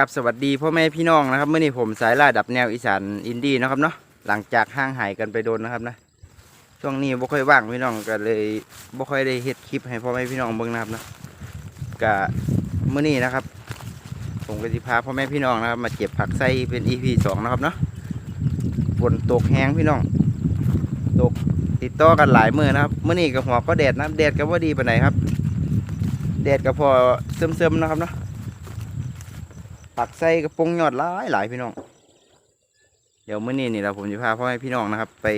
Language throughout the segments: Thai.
กับสวัสดีพ่อแม่พี่น้องนะครับเมื่อนี้ผมสายล่าดับแนวอีสานอินดี้นะครับเนาะหลังจากห่างหายกันไปโดนนะครับนะช่วงนี้บ่ค่อยว่างพี่น้องก็เลยบ่ค่อยได้เฮ็ดคลิปให้พ่อแม่พี่น้องเบิ่งนะครับนะกะเมื่อนี้นะครับ ผมก็สิพาพ่อแม่พี่น้องนะครับ มาเก็บผักไส้เป็น EP สองนะครับเนาะฝนตกแห้งพี่น้อง ตกติดต่อกันหลายมือนะครับเมื่อนี้กับหัวก็แดดนะแดดก็ว่าดีปานไหนครับแดดก็พอเสริมๆนะครับเนาะ ผักไส้กระปงยอดหลายหลายพี่น้อง เดี๋ยวเมื่อนี้นี่เราผมจะพาพ่อแม่พี่น้องนะครับ ไป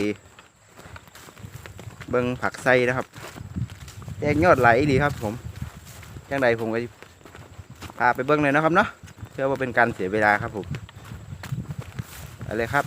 เบิ้งผักไส้นะครับแตกยอดไหลดีครับ ผมจังใดผมก็พาไปเบิ้งเลยนะครับเนาะเพื่อว่าเป็นการเสียเวลาครับผมเอะไรครับ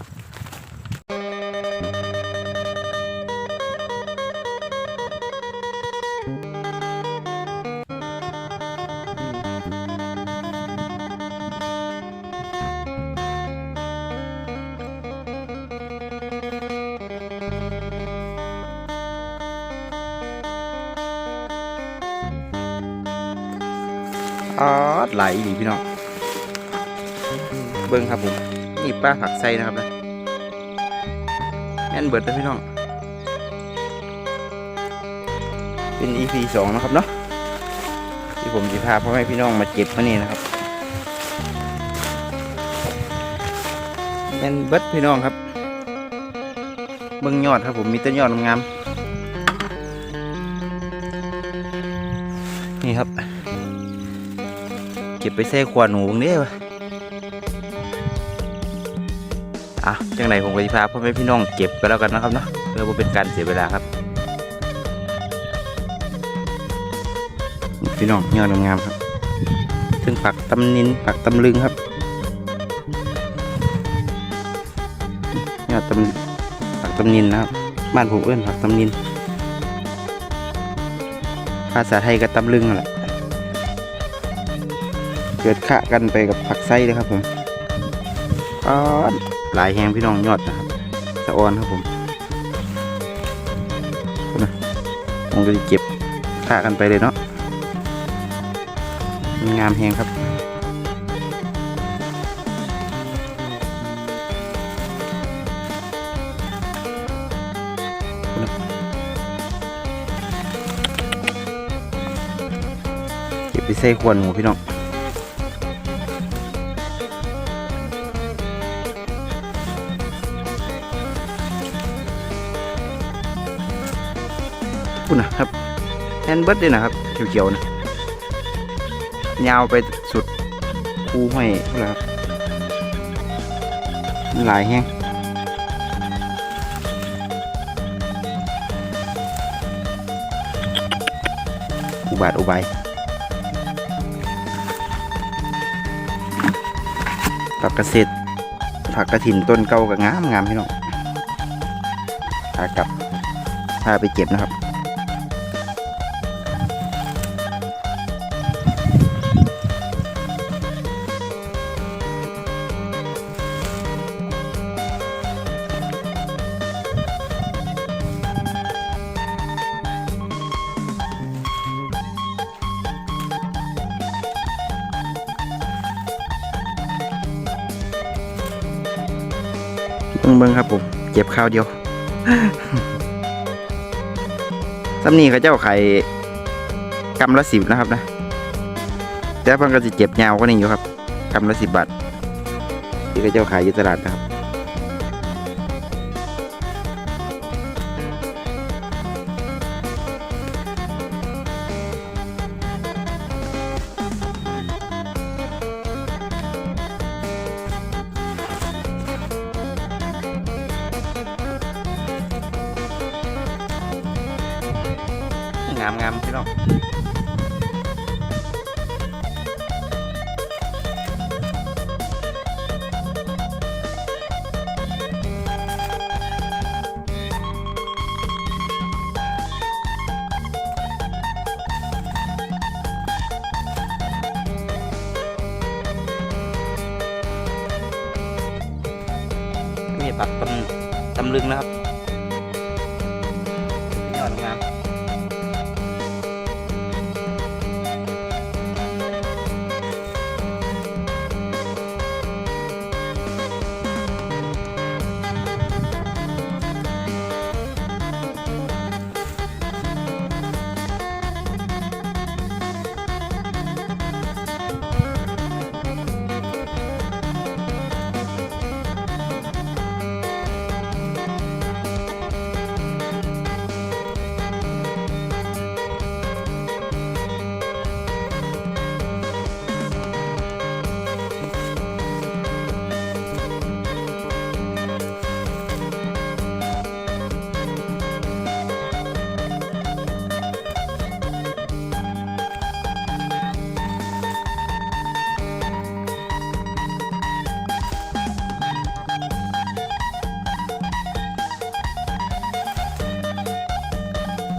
อ๋อไหลดีพี่น้องเบิ้งครับผมนี่ป้าผักไส้นะครับนะแม่นเบิดนะพี่น้อง เป็น EP สองนะครับเนาะที่ผมจะพาพ่อแม่พี่น้องมาเก็บมานี่นะครับแม่นเบิดพี่น้องครับ เบิ้งยอดครับผมมีต้นยอดงาม เก็บไปแซ่ขวานหนูเด้วะอะจังไหนผมก็จะพาพ่อแม่พี่น้องเก็บกันแล้วกันนะครับเนาะเพื่อว่าเป็นการเสียเวลาครับ พี่น้องยอดงามครับซึ่งผักตำนินผักตำลึงครับยอดตำผักตำนินนะครับบ้านผมเอื้นผักตำนินภาษาไทยก็ตำลึงนั่นแหละ เกิดขะกันไปกับผักไส้เลยครับผมก็หลายแหงพี่น้องยอดนะครับสะออนครับผมนะผมก็จะเก็บขะกันไปเลยเนาะงามแหงครับเก็บไปใส่ขวดหมูพี่น้อง แอนเบิร์ดด้วยนะครับเขียวๆนะยาวไปสุดคูห้อยนะครับหลายแห้งอุบาทอุบายผักกระเสดผักกระถิ่นต้นเก่ากับงามงามพี่น้องพากลับพาไปเก็บนะครับ งเบิ่งครับผมเก็บข้าวเดียวซ้ำนี่เขาเจ้าไข่กำละสิบนะครับนะ แต่เพิ่นก็จะเก็บยาวกว่านี้อยู่ครับกำละสิบบาทที่เขาเจ้าขายอยู่ตลาดนะครับามงามพี่น้องนี่ผักตำตำลึงนะครับ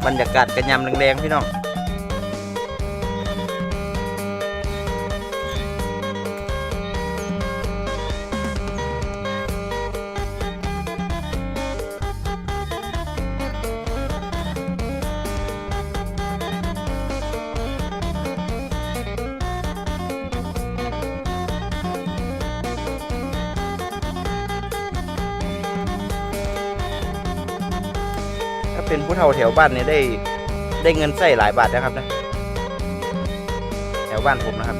บรรยากาศกันยามแรงๆพี่น้อง เป็นผู้เฒ่าแถวบ้านเนี่ยได้ได้เงินใส่หลายบาทนะครับนะแถวบ้านผมนะครับ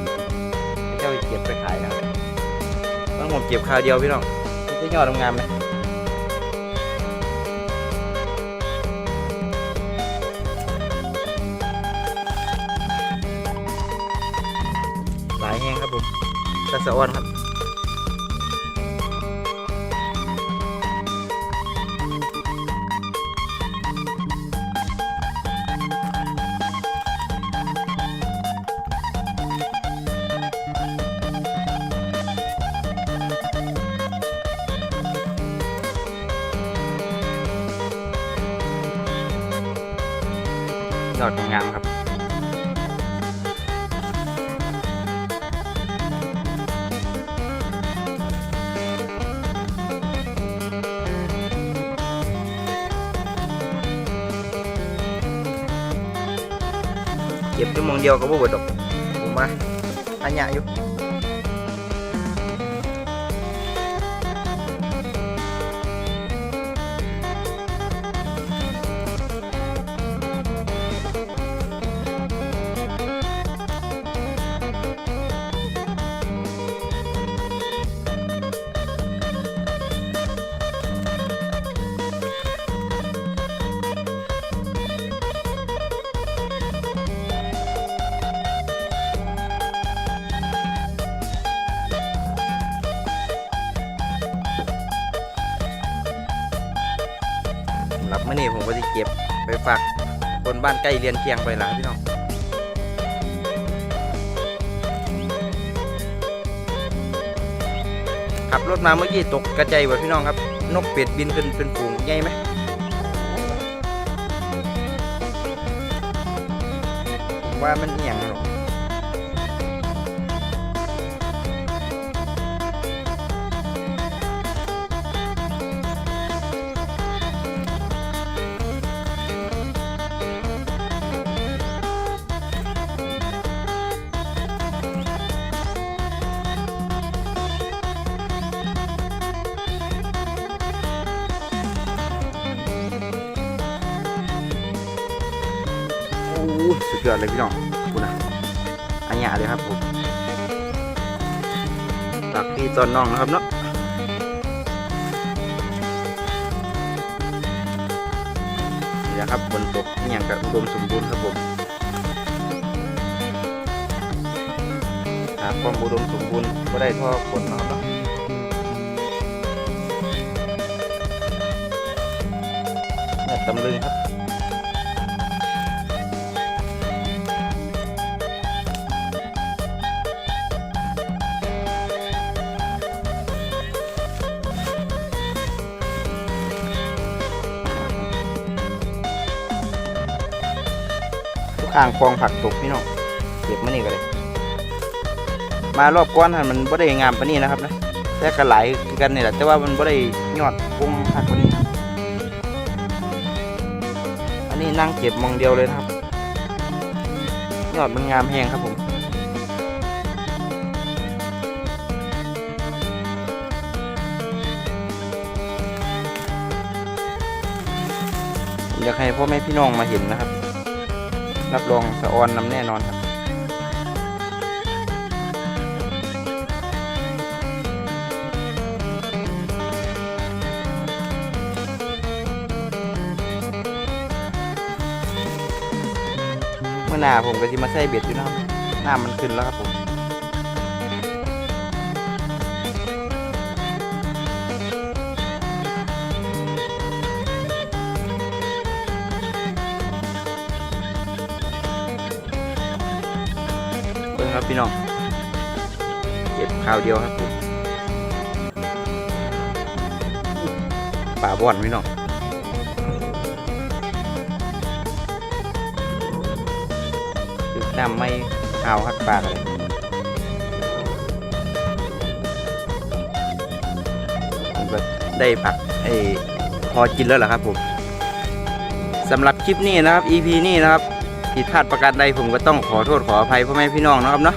เจ้าเก็บไปขายนะครับต้องผมเก็บคราวเดียวพี่น้องจะยอดงามไหมหลายแห้งครับผมตะสะอ้อนครับ ยอดงามครับเก็บชั่วโมงเดียวก็บ่เบิดดอกผมว่าอันยาอยู่ มื่อนี้ผมก็จะเก็บไปฝากคนบ้านใกล้เรียนเคียงไปละพี่น้องขับรถมาเมื่อกี้ตกกระจายหมดพี่น้องครับ นกเป็ดบินขึ้นเป็นฝูงใหญ่ไหมผมว่ามันเอียง ยอดเลยพี่น้องคุณนะอันหยาเลยครับผมตักพี่ตอนน้องนะครับเนาะนี่แหละครับฝนตกอย่างกับอุดมสมบูรณ์ครับผมหากความอุดมสมบูรณ์ก็ได้ท่อฝนนะครับเนาะเนี่ยตำลึงครับ อ่างคลองผักตกพี่น้องเก็บมานี่กันเลย มารอบก้อนหันมันบ่ได้งามปานนี้นะครับนะแต่ก็หลายคือกันนี่แหละแต่ว่ามันบ่ได้ยอดวงผักปานนี้ อันนี้นั่งเก็บมองเดียวเลยนะครับ ยอดมันงามแห้งครับผมอยากให้พ่อแม่พี่น้องมาเห็นนะครับ รับรองสะออนนำแน่นอนครับเมื่อหน้าผมก็จะมาใส่เบ็ดอยู่นะครับหน้ามันขึ้นแล้วครับผม ครับพี่น้องเก็บข้าวเดียวครับผมป่าบ่อนพี่น้องน้ำไม่เอาหักปากเลยผมก็ได้ผักไอ้พอกินแล้วเหรอครับผมสำหรับคลิปนี้นะครับ EP นี้นะครับ ผิดพลาดประการใดผมก็ต้องขอโทษขออภัยพ่อแม่พี่น้องนะครับเนาะ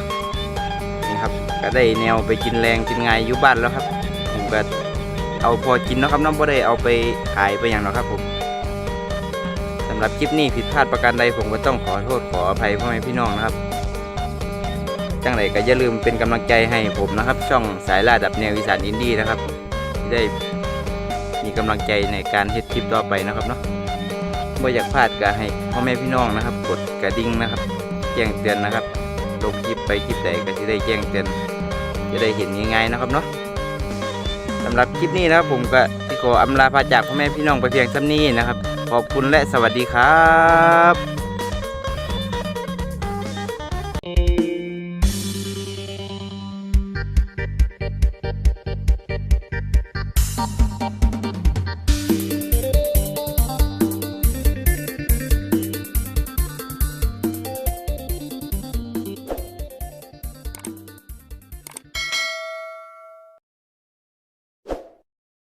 นี่ครับก็ได้แนวไปกินแรงกินไงยอยู่บ้านแล้วครับ ผมก็เอาพอกินนะครับน้องบ่ได้เอาไปขายไปอย่างนะครับผมสำหรับคลิปนี้ผิดพลาดประการใดผมก็ต้องขอโทษขออภัยพ่อแม่พี่น้องนะครับจังไรก็อย่าลืมเป็นกำลังใจให้ผมนะครับ ช่องสายล่าดับแนวอีสานอินดี้นะครับได้มีกำลังใจในการเฮ็ดคลิปต่อไปนะครับเนาะ บ่อยากพลาดก็ให้พ่อแม่พี่น้องนะครับ กดกระดิ่งนะครับ แจ้งเตือนนะครับลงคลิปไปคลิปใดก็จะได้แจ้งเตือนจะได้เห็นง่ายๆนะครับเนาะสำหรับคลิปนี้นะครับผมก็ที่ขออำลาพาจากพ่อแม่พี่น้องไปเพียงเท่านี้นะครับ ขอบคุณและสวัสดีครับ